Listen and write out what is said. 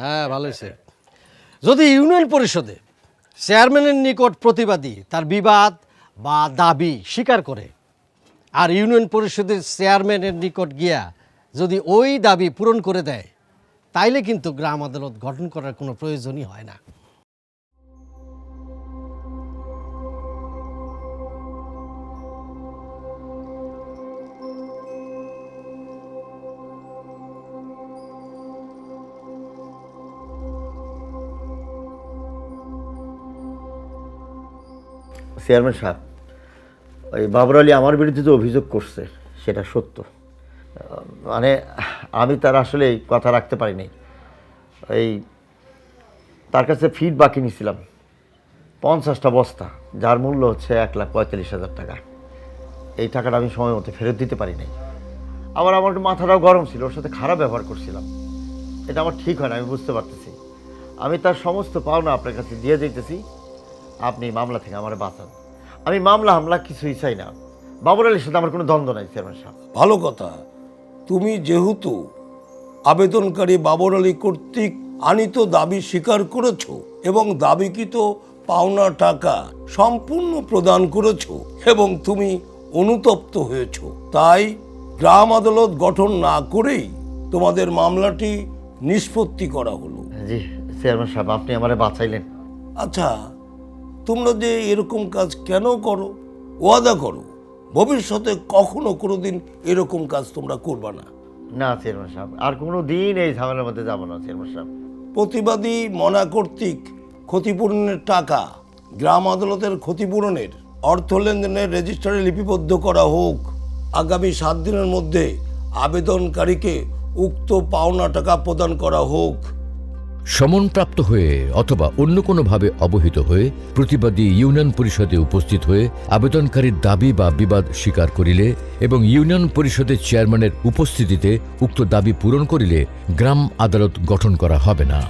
হ্যাঁ ভালো হয়েছে যদি ইউনিয়ন পরিষদে চেয়ারম্যানের নিকট প্রতিবাদী তার বিবাদ বা দাবি স্বীকার করে, আর ইউনিয়ন পরিষদের চেয়ারম্যানের নিকট গিয়া যদি ওই দাবি পূরণ করে দেয়, তাইলে কিন্তু গ্রাম আদালত গঠন করার কোনো প্রয়োজনই হয় না। চেয়ারম্যান সাহেব, ওই বাবর আলী আমার বিরুদ্ধে যে অভিযোগ করছে, সেটা সত্য। মানে আমি তার আসলে এই কথা রাখতে পারিনি। এই তার কাছে ফিড বাকি নিয়েছিলাম পঞ্চাশটা বস্তা, যার মূল্য হচ্ছে এক লাখ পঁয়তাল্লিশ হাজার টাকা। এই টাকাটা আমি সময় মতো ফেরত দিতে পারি নাই। আবার আমার একটু মাথাটাও গরম ছিল, ওর সাথে খারাপ ব্যবহার করছিলাম। এটা আমার ঠিক হয় না, আমি বুঝতে পারতেছি। আমি তার সমস্ত পাওনা আপনার কাছে দিয়ে দিতেছি আপনি মামলা থেকে আমার বাঁচান। আমি মামলা হামলা কিছুই চাই না। বাবর আলীর সাথে আমার কোনো দ্বন্দ্ব নাই চেয়ারম্যান সাহেব। ভালো কথা। তুমি যেহেতু আবেদনকারী বাবর আলী কর্তৃক আনিত দাবি স্বীকার করেছ এবং দাবিকৃত পাওনা টাকা সম্পূর্ণ প্রদান করেছ এবং তুমি অনুতপ্ত হয়েছ তাই গ্রাম আদালত গঠন না করেই তোমাদের মামলাটি নিষ্পত্তি করা হলো। জি চেয়ারম্যান সাহেব আপনি আমারে বাঁচাইলেন। আচ্ছা তোমরা যে এরকম কাজ কেন করো? ওয়াদা করো। ভবিষ্যতে কখনো কোনো দিন এরকম কাজ তোমরা করবা না। না চেয়ারম্যান সাহেব আর কোনো দিন এই ঝামেলার মধ্যে যাব না চেয়ারম্যান সাহেব। প্রতিবাদী মনা কর্তৃক ক্ষতিপূরণের টাকা গ্রাম আদালতের ক্ষতিপূরণের অর্থ লেনদেনের রেজিস্টারে লিপিবদ্ধ করা হোক আগামী সাত দিনের মধ্যে আবেদনকারীকে উক্ত পাওনা টাকা প্রদান করা হোক। সমনপ্রাপ্ত হয়ে অথবা অন্য কোনোভাবে অবহিত হয়ে প্রতিবাদী ইউনিয়ন পরিষদে উপস্থিত হয়ে আবেদনকারীর দাবি বা বিবাদ স্বীকার করিলে এবং ইউনিয়ন পরিষদের চেয়ারম্যানের উপস্থিতিতে উক্ত দাবি পূরণ করিলে গ্রাম আদালত গঠন করা হবে না।